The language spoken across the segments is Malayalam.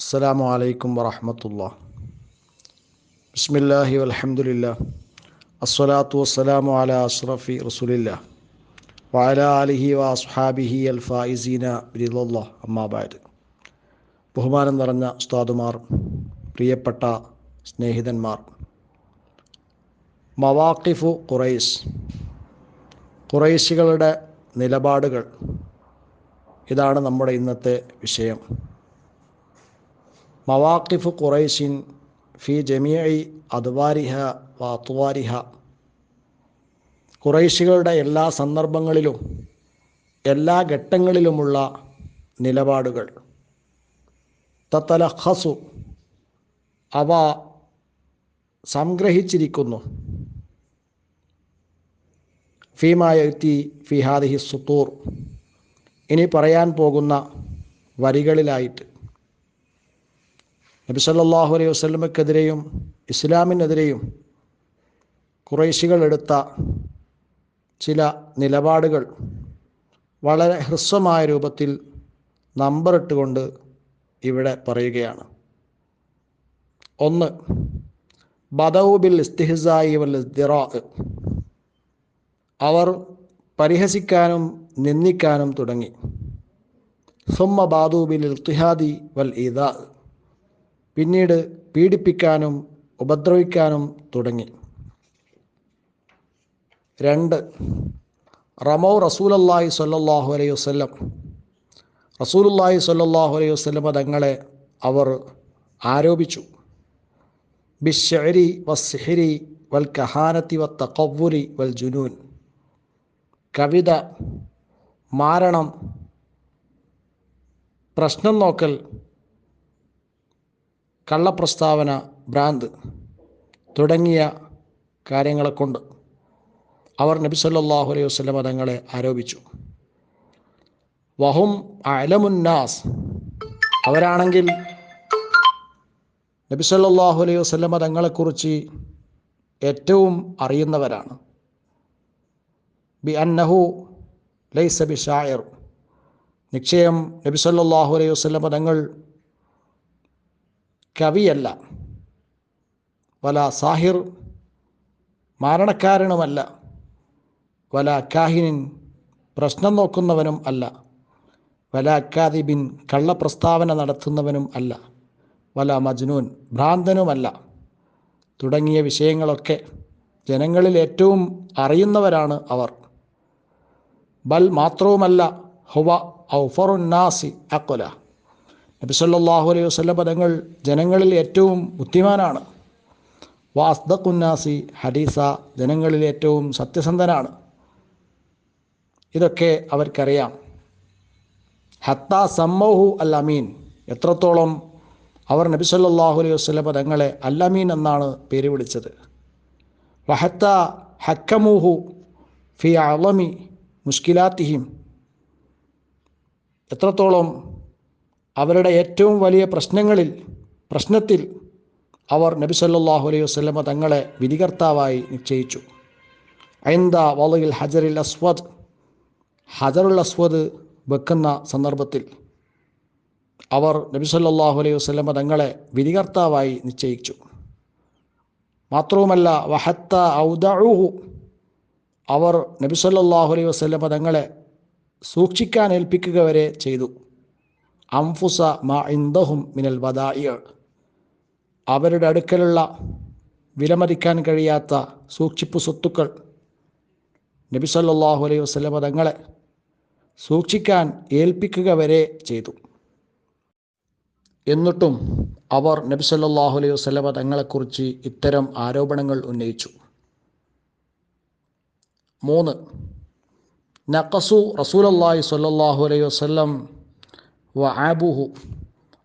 അസ്സലാമു അലൈക്കും വറഹമത്തുള്ള. ബിസ്മില്ലാഹി വൽഹംദുലില്ല. അസ്സലാത്തു വസ്സലാമു അല അഷ്റഫി റസൂലില്ല. വഅല ആലിഹി വ അസ്ഹാബിഹി അൽ ഫായിസീന ബിരിദുല്ലാ അമ്മാബാദ് ബഹുമാനം നിറഞ്ഞ ഉസ്താദുമാർ പ്രിയപ്പെട്ട സ്നേഹിതന്മാർ. മവാക്കിഫു ഖുറൈസ്. ഖുറൈശികളുടെ നിലപാടുകൾ. ഇതാണ് നമ്മുടെ ഇന്നത്തെ വിഷയം. മവാക്കിഫ് ഖുറൈസിൻ ഫി ജമിയി അദ്വാരിഹ വാത്വാരിഹ ഖുറൈശികളുടെ എല്ലാ സന്ദർഭങ്ങളിലും എല്ലാ ഘട്ടങ്ങളിലുമുള്ള നിലപാടുകൾ. തത്തലഹസു അവ സംഗ്രഹിച്ചിരിക്കുന്നു. ഫീമായത്തി ഫിഹാദിഹി സുത്തൂർ. ഇനി പറയാൻ പോകുന്ന വരികളിലായിട്ട്. നബി സല്ലാഹു അലൈഹി വസ്ലമക്കെതിരെയും ഇസ്ലാമിനെതിരെയും കുറേശികൾ എടുത്ത ചില നിലപാടുകൾ വളരെ ഹ്രസ്വമായ രൂപത്തിൽ നമ്പറിട്ടുകൊണ്ട് ഇവിടെ പറയുകയാണ്. ഒന്ന് ബദൌബിൽ ഇസ്തിഹിസായി ഇസ്തിറാ അവർ പരിഹസിക്കാനും നിന്ദിക്കാനും തുടങ്ങി. സുമ്മ ബാദൂബിൽ ഇൽത്തിഹാദി വൽ ഈദാ പിന്നീട് പീഡിപ്പിക്കാനും ഉപദ്രവിക്കാനും തുടങ്ങി. രണ്ട് റമോ റസൂലല്ലാഹി സ്വല്ലല്ലാഹു അലൈഹി വസല്ലം. റസൂലുല്ലാഹി സ്വല്ലല്ലാഹു അലൈഹി വസ്ലമ തങ്ങളെ അവർ ആരോപിച്ചു. ബിഷരി വസ്ഹരി വൽ കഹാനത്തി വ തക്കവുരി വൽ ജുനൂൻ. കവിത മാരണം പ്രശ്നം നോക്കൽ കള്ളപ്രസ്താവന ഭ്രാന്ത് തുടങ്ങിയ കാര്യങ്ങളെ കൊണ്ട് അവർ നബി സല്ലാഹു അലൈഹി വസ്ലം തങ്ങളെ ആരോപിച്ചു. വഹും അലമുന്നാസ് അവരാണെങ്കിൽ നബി സല്ലാഹു അലൈഹി വസ്ലം തങ്ങളെക്കുറിച്ച് ഏറ്റവും അറിയുന്നവരാണ്. ബി അന്നഹു ലൈസ ബി ഷായർ നിശ്ചയം നബി സല്ലല്ലാഹു അലൈഹി വസല്ലം തങ്ങൾ കവിയല്ല. വല സാഹിർ മാരണക്കാരനുമല്ല. വല കാഹിനിൻ പ്രശ്നം നോക്കുന്നവനും അല്ല. വല അക്കാദിബിൻ കള്ളപ്രസ്താവന നടത്തുന്നവനും അല്ല. വല മജ്നൂൻ ഭ്രാന്തനുമല്ല. തുടങ്ങിയ വിഷയങ്ങളൊക്കെ ജനങ്ങളിൽ ഏറ്റവും അറിയുന്നവരാണ് അവർ. ബൽ മാത്രവുമല്ല ഹുവ ഔഫറുന്നാസി അക്കൊല നബി സല്ലല്ലാഹു അലൈഹി വസല്ലം പദങ്ങൾ ജനങ്ങളിൽ ഏറ്റവും ബുദ്ധിമാനാണ്. വാസ്ദഖുന്നാസി ഹദീസ ജനങ്ങളിൽ ഏറ്റവും സത്യസന്ധനാണ്. ഇതൊക്കെ അവർക്കറിയാം. ഹത്ത സമ്മോഹു അൽ അമീൻ എത്രത്തോളം അവർ നബി സല്ലല്ലാഹു അലൈഹി വസല്ലം പദങ്ങളെ അൽ അമീൻ എന്നാണ് പേര് വിളിച്ചത്. വഹത്ത ഹക്കമൂഹു ഫി അളമി മുഷ്കിലാത്തിഹിം. എത്രത്തോളം അവരുടെ ഏറ്റവും വലിയ പ്രശ്നങ്ങളിൽ പ്രശ്നത്തിൽ അവർ നബി സല്ലാഹു അലൈഹി വസ്ലമ തങ്ങളെ വിധികർത്താവായി നിശ്ചയിച്ചു. ഐന്ദ വലയിൽ ഹജറിൽ അസ്വദ് ഹജറുൽ അസ്വദ് വെക്കുന്ന സന്ദർഭത്തിൽ അവർ നബി സല്ലാഹു അലൈഹി വസ്ലമ തങ്ങളെ വിധികർത്താവായി നിശ്ചയിച്ചു. മാത്രവുമല്ല വഹത്ത ഔദഉഹു അവർ നബി സല്ലല്ലാഹു അലൈഹി വസല്ലമ തങ്ങളെ സൂക്ഷിക്കാൻ ഏൽപ്പിക്കുക വരെ ചെയ്തു. അംഫുസ മാ ഇന്ദഹും മിനൽ വദായികൾ അവരുടെ അടുക്കലുള്ള വിലമതിക്കാൻ കഴിയാത്ത സൂക്ഷിപ്പ് സ്വത്തുക്കൾ നബി സല്ലല്ലാഹു അലൈഹി വസല്ലമ തങ്ങളെ സൂക്ഷിക്കാൻ ഏൽപ്പിക്കുക വരെ ചെയ്തു. എന്നിട്ടും അവർ നബി സല്ലല്ലാഹു അലൈഹി വസല്ലമ തങ്ങളെക്കുറിച്ച് ഇത്തരം ആരോപണങ്ങൾ ഉന്നയിച്ചു. മൂന്ന് നഖസു റസൂലല്ലാഹി സല്ലാഹു അലൈഹി വസല്ലം വ ആബുഹു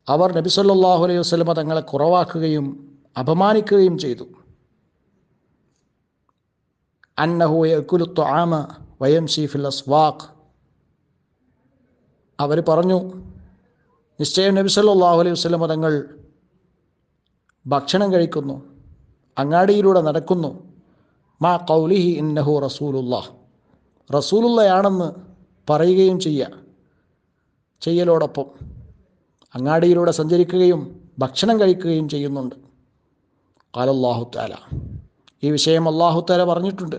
അവർ നബി സല്ലാഹു അലൈഹി വസ്ലമ തങ്ങളെ കുറവാക്കുകയും അപമാനിക്കുകയും ചെയ്തു. അന്നഹു യക്കുലു ത്വആമ വയം ഫിൽ അസ്വാഖ്. അവർ പറഞ്ഞു നിശ്ചയം നബി സല്ലാഹു അലൈഹി വസ്ലമ തങ്ങൾ ഭക്ഷണം കഴിക്കുന്നു അങ്ങാടിയിലൂടെ നടക്കുന്നു. മാ കൗലിഹി ഇന്നഹു റസൂലുല്ലാഹ് റസൂലുള്ളയാണെന്ന് പറയുകയും ചെയ്യുക ചെയ്യലോടൊപ്പം അങ്ങാടിയിലൂടെ സഞ്ചരിക്കുകയും ഭക്ഷണം കഴിക്കുകയും ചെയ്യുന്നുണ്ട്. കാലല്ലാഹുത്താല ഈ വിഷയം അള്ളാഹുത്താല പറഞ്ഞിട്ടുണ്ട്.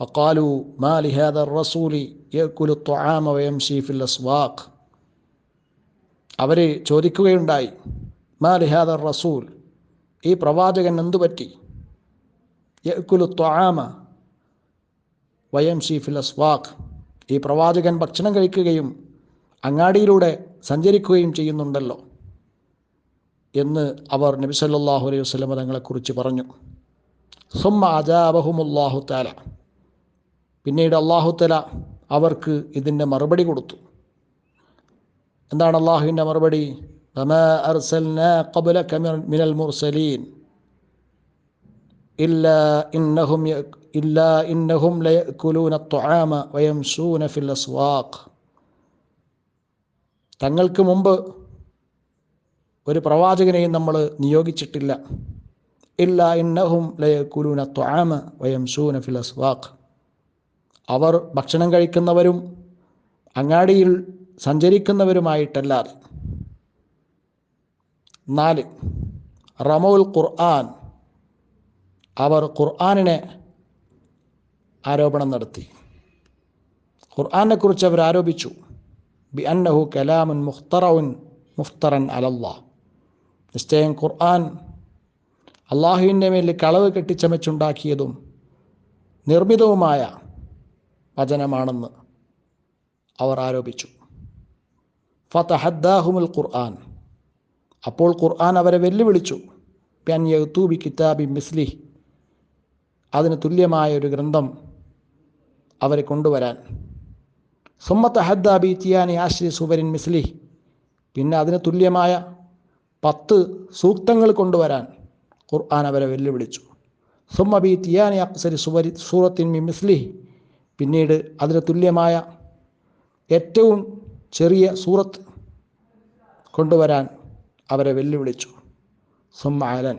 വക്കാലു മാലിഹാദർ റസൂലി യക്കുലു ത്വആമ വയംശി ഫിൽ അസ്വാഖ്. അവർ ചോദിക്കുകയുണ്ടായി മാലിഹാദർ റസൂൽ ഈ പ്രവാചകൻ എന്തു പറ്റി? യക്കുലു ത്വാമ വയം ഫിൽ അസ്വാഖ്. ഈ പ്രവാചകൻ ഭക്ഷണം കഴിക്കുകയും അങ്ങാടിയിലൂടെ സഞ്ചരിക്കുകയും ചെയ്യുന്നുണ്ടല്ലോ എന്ന് അവർ നബി സല്ലാഹു അലൈഹി വസ്ലമ തങ്ങളെക്കുറിച്ച് പറഞ്ഞു. സ്വമ്മ അജാബഹുമുല്ലാഹു താല പിന്നീട് അള്ളാഹു തല അവർക്ക് ഇതിന്റെ മറുപടി കൊടുത്തു. എന്താണ് അള്ളാഹുവിന്റെ മറുപടി? മിനൽ മുർസലീൻ. ഇല്ല ഇന്നഹും ഇല്ല ഇന്നഹും ലയക്കുലൂന ത്വാമ വയം സൂന ഫിൽ അസ്വാഖ്. തങ്ങൾക്ക് മുമ്പ് ഒരു പ്രവാചകനെയും നമ്മൾ നിയോഗിച്ചിട്ടില്ല. ഇല്ല ഇന്നഹും ലയക്കുലൂന ത്വാമ വയംസൂന ഫിൽ വാഖ് അവർ ഭക്ഷണം കഴിക്കുന്നവരും അങ്ങാടിയിൽ സഞ്ചരിക്കുന്നവരുമായിട്ടല്ലാതെ നാല് റമൗൽ ഖുർആൻ. അവർ ഖുർആാനിനെ ആരോപണം നടത്തി. ഖുർആാനെക്കുറിച്ച് അവർ ആരോപിച്ചു. ബി അന്നഹു കലാമുൻ മുഖ്തറവുൻ മുഫ്തറൻ അലല്ലാ നിശ്ചയം ഖുർആൻ അള്ളാഹുവിന്റെ മേൽ കളവ് കെട്ടിച്ചമച്ചുണ്ടാക്കിയതും നിർമ്മിതവുമായ വചനമാണെന്ന് അവർ ആരോപിച്ചു. ഫതഹദ്ദാഹുമുൽ ഖുർആൻ. അപ്പോൾ ഖുർആൻ അവരെ വെല്ലുവിളിച്ചു. പ്യാൻ യത്തൂബി കിതാബി മിസ്ലി അതിന് തുല്യമായ ഒരു ഗ്രന്ഥം അവരെ കൊണ്ടുവരാൻ. സുമ്മത്ത് ഹദ്ദ ബീത്തിയാനി ആശ്രി സുബരിൻ മിസ്ലി. പിന്നെ അതിന് തുല്യമായ പത്ത് സൂക്തങ്ങൾ കൊണ്ടുവരാൻ ഖുർആൻ അവരെ വെല്ലുവിളിച്ചു. സുമ്മ ബീത്തിയാനി അക്സരി സുബരി സൂറത്തിൻ മി മിസ്ലി. പിന്നീട് അതിന് തുല്യമായ ഏറ്റവും ചെറിയ സൂറത്ത് കൊണ്ടുവരാൻ അവരെ വെല്ലുവിളിച്ചു. സുമ്മ അലൻ.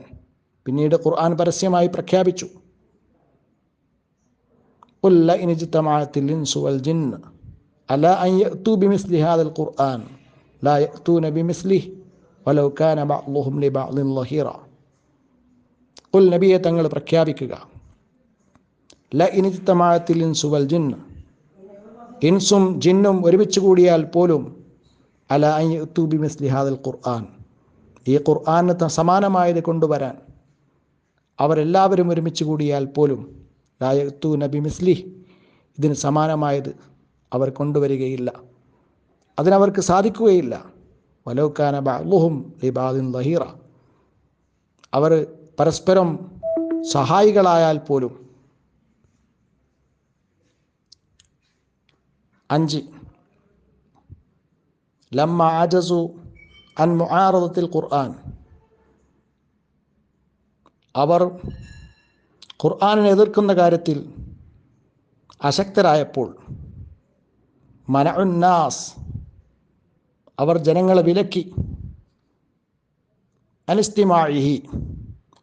പിന്നീട് ഖുർആൻ പരസ്യമായി പ്രഖ്യാപിച്ചു. ഉല്ല ഇനിജിത്തമായ തില്ലിൻ സുവൽ ജിന്ന് അല അയ്യൂ ബിമിസ്ലി ഹാദൽ ഖുർആൻ ലാ യൂ നബി മിസ്ലി വലൗക്കാന ബഅ്ലുഹും ലി ബഅ്ലിൻ ലഹീറ കുൽ നബിയെ തങ്ങൾ പ്രഖ്യാപിക്കുക. ല ഇനിത്തമാഴത്തിൽ ഇൻസു വൽ ജിന്ന് ഇൻസും ജിന്നും ഒരുമിച്ച് കൂടിയാൽ പോലും അല يأتوا بمثل ഹാദൽ ഖുർആൻ. ഈ ഖുർആാന് സമാനമായത് കൊണ്ടുവരാൻ അവരെല്ലാവരും ഒരുമിച്ച് കൂടിയാൽ പോലും ലായത്തു നബി മിസ്ലി ഇതിന് സമാനമായത് അവർ കൊണ്ടുവരികയില്ല. അതിനവർക്ക് സാധിക്കുകയില്ല. വലോക്കാന ബാഹും ലിബാദിൻ ലഹീറ അവർ പരസ്പരം സഹായികളായാൽ പോലും. അഞ്ച്. ലമ്മ ആജസു അൻ മുആറദത്തിൽ ഖുർആൻ. അവർ ഖുർആാനിനെ എതിർക്കുന്ന കാര്യത്തിൽ അശക്തരായപ്പോൾ മനഉന്നാസ് അവർ ജനങ്ങളെ വിലക്കി. അനിസ്തിമാഹി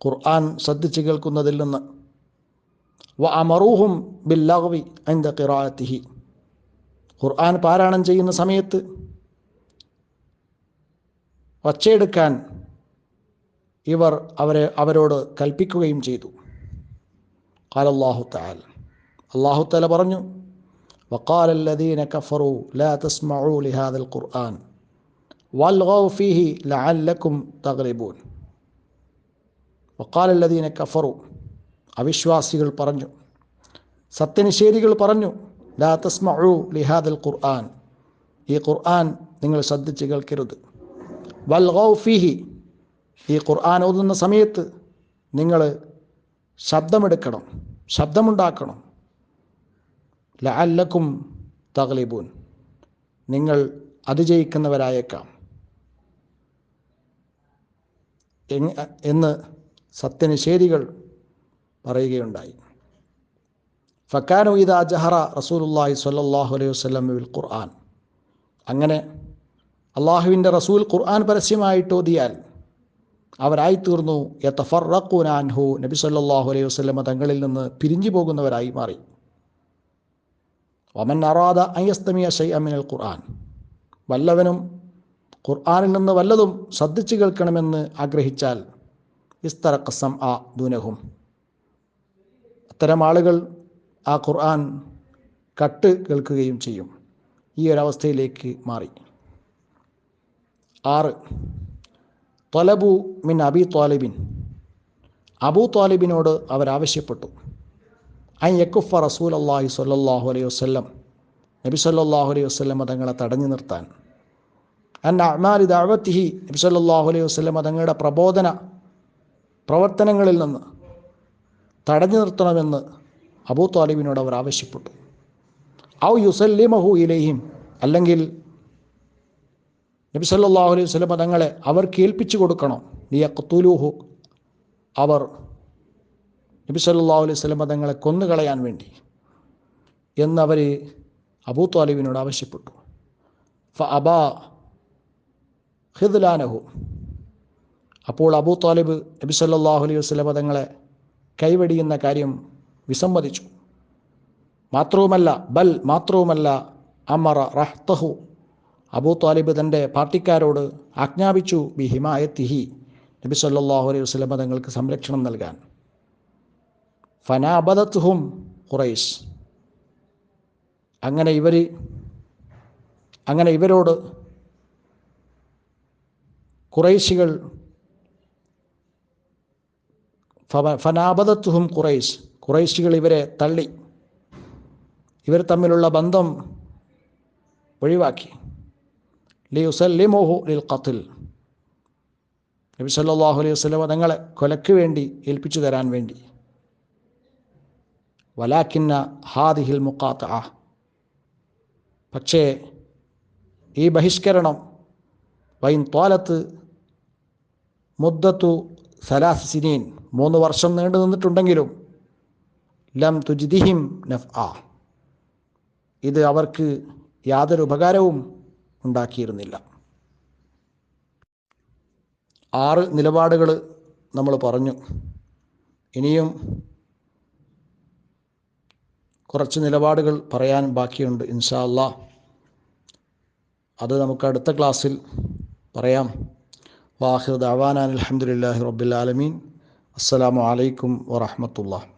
ഖുർആൻ ശ്രദ്ധിച്ച് കേൾക്കുന്നതിൽ നിന്ന്. വ അമറൂഹും ബില്ലഹവി അന്റെ കിറാത്തിഹി ഖുർആൻ പാരായണം ചെയ്യുന്ന സമയത്ത് ഒച്ചയെടുക്കാൻ ഇവർ അവരെ അവരോട് കൽപ്പിക്കുകയും ചെയ്തു. കാലല്ലാഹു അള്ളാഹുത്താല പറഞ്ഞു وقال الذين كفروا لا تسمعوا لهذا القرآن والغوا فيه لعلكم تغلبون وقال الذين كفروا അവിശ്വാസികൾ പറഞ്ഞു സത്യനിഷേധികൾ പറഞ്ഞു ലാ തസ്മഉ ലിഹാദൽ ഖുർആൻ ഈ ഖുർആൻ നിങ്ങൾ ശ്രദ്ധിച്ച് കേൾക്കരുത് വൽ ഫീഹി ഈ ഖുർആൻ ഓതുന്ന സമയത്ത് നിങ്ങൾ ശബ്ദമെടുക്കണം ശബ്ദമുണ്ടാക്കണം ലഅല്ലക്കും തഗ്ലിബൂൻ. നിങ്ങൾ അതിജയിക്കുന്നവരായേക്കാം എന്ന് സത്യനിഷേധികൾ പറയുകയുണ്ടായി. ഫക്കാനു ഇദാ ജഹറ റസൂലുല്ലാഹി സ്വല്ലല്ലാഹു അലൈഹി വസല്ലം ബിൽ ഖുർആൻ. അങ്ങനെ അള്ളാഹുവിന്റെ റസൂൽ ഖുർആൻ പരസ്യമായിട്ട് ഓതിയാൽ അവരായിത്തീർന്നു യത്തഫറഖുനാൻഹു നബി സ്വല്ലല്ലാഹു അലൈഹി വസ്ലമ തങ്ങളിൽ നിന്ന് പിരിഞ്ഞു പോകുന്നവരായി മാറി. വമൻ അറാദ അയ്യസ്തമിയ ഷൈ അമിനൽ ഖുർആൻ വല്ലവനും ഖുർആാനിൽ നിന്ന് വല്ലതും ശ്രദ്ധിച്ചു കേൾക്കണമെന്ന് ആഗ്രഹിച്ചാൽ ഇസ്തറക്കസം ആ ദൂനഹും. അത്തരം ആളുകൾ ആ ഖുർആൻ കട്ട് കേൾക്കുകയും ചെയ്യും. ഈ ഒരവസ്ഥയിലേക്ക് മാറി. ആറ് തൊലബു മിൻ അബി തോലിബിൻ അബൂ ത്വാലിബിനോട് അവരാവശ്യപ്പെട്ടു ഐ യക്കുഫ റസൂൽ അള്ളാഹി അലൈഹി വസ്ലം നബി സല്ലാഹു അലൈഹി വസ്ലം തങ്ങളെ തടഞ്ഞു നിർത്താൻ. അൻ അമാലി ദാവത്തിഹി നബി സല്ലാഹു അലൈഹി വസ്ലം തങ്ങളുടെ പ്രബോധന പ്രവർത്തനങ്ങളിൽ നിന്ന് തടഞ്ഞു നിർത്തണമെന്ന് അബൂ താലിബിനോട് അവർ ആവശ്യപ്പെട്ടു. ഔ യുസല്ലിമഹു ഇലൈഹിം അല്ലെങ്കിൽ നബി സല്ലാഹു അലൈഹി വസ്ലം തങ്ങളെ അവർ കേൾപ്പിച്ചു കൊടുക്കണം. ലിയഖ്തുലൂഹു അവർ നബി സല്ലാ അലൈഹി സ്വലം തങ്ങളെ കൊന്നുകളയാൻ വേണ്ടി എന്നവർ അബൂ താലിബിനോട് ആവശ്യപ്പെട്ടു. ഫ അബാ ഹിദ്ലാനഹു അപ്പോൾ അബൂ താലിബ് നബി സല്ലാഹു അലൈഹി വസ്ലം തങ്ങളെ കൈവടിയുന്ന കാര്യം വിസമ്മതിച്ചു. മാത്രവുമല്ല ബൽ മാത്രവുമല്ല അമറ റഹ്തഹു. അബൂ താലിബ് തന്റെ പാർട്ടിക്കാരോട് ആജ്ഞാപിച്ചു ബി ഹിമായത്തിഹി നബി സല്ലാഹു അലൈഹി വസ്ലം തങ്ങൾക്ക് സംരക്ഷണം നൽകാൻ. ഫനാബദത്തുഹും ഖുറൈസ് അങ്ങനെ ഇവർ അങ്ങനെ ഇവരോട് കുറൈശികൾ ഫനാബദത്തുഹും ഖുറൈസ് കുറൈശികൾ ഇവരെ തള്ളി. ഇവർ തമ്മിലുള്ള ബന്ധം ഒഴിവാക്കി. ലിയുസല്ലിമോഹു ലിൽ ഖത്തിൽ നബി സല്ലാഹു അലൈഹി വസ്ലമ തങ്ങളെ കൊലയ്ക്ക് വേണ്ടി ഏൽപ്പിച്ചു തരാൻ വേണ്ടി. വലാക്കിന്ന ഹാദിഹിൽ മുക്കാത്ത ആ പക്ഷേ ഈ ബഹിഷ്കരണം വൈൻ തോലത്ത് മുദ്ദത്തു സലാസ് സിനീൻ മൂന്ന് വർഷം നീണ്ടു നിന്നിട്ടുണ്ടെങ്കിലും ലം തുജിദിഹിം നഫ് ആ ഇത് അവർക്ക് യാതൊരു ഉപകാരവും ഉണ്ടാക്കിയിരുന്നില്ല. ആറ് നിലപാടുകൾ നമ്മൾ പറഞ്ഞു. ഇനിയും കുറച്ച് നിലപാടുകൾ പറയാൻ ബാക്കിയുണ്ട് ഇൻഷാ അല്ലാ അത് നമുക്ക് അടുത്ത ക്ലാസ്സിൽ പറയാം. വാഹിർ ദാവാനാൻ അലഹമുല്ലാഹി റബ്ബുലാലമീൻ അസ്സലാമു അലൈക്കും വറഹമത്തുള്ള